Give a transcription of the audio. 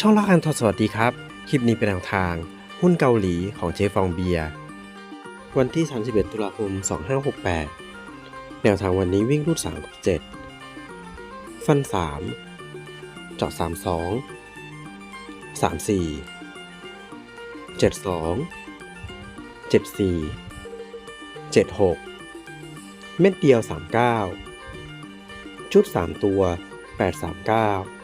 ช่องละคันทดสวัสดีครับ คลิปนี้เป็นแนวทาง หุ้นเกาหลีของเจฟองเบียร์วันที่ 31 ตุลาคม 2568 แนวทางวันนี้วิ่งรูด3กับ7 ฟัน 3 เจาะ 32 34 72 74 76 เม็ดเดียว 39 ชุด 3 ตัว 839